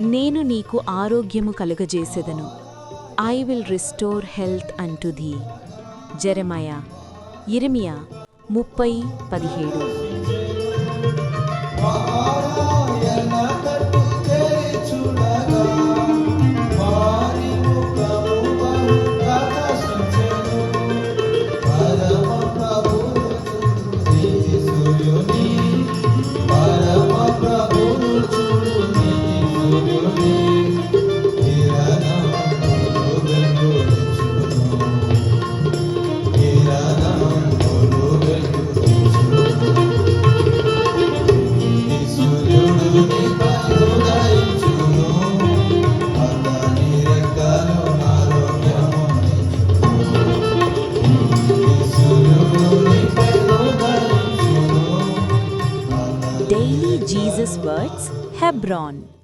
నేను నీకు ఆరోగ్యము కలుగజేసెదను. I will restore health unto ధీ Jeremiah ఇరిమియా ముప్పై పదిహేడు. Daily Jesus Words, Hebron.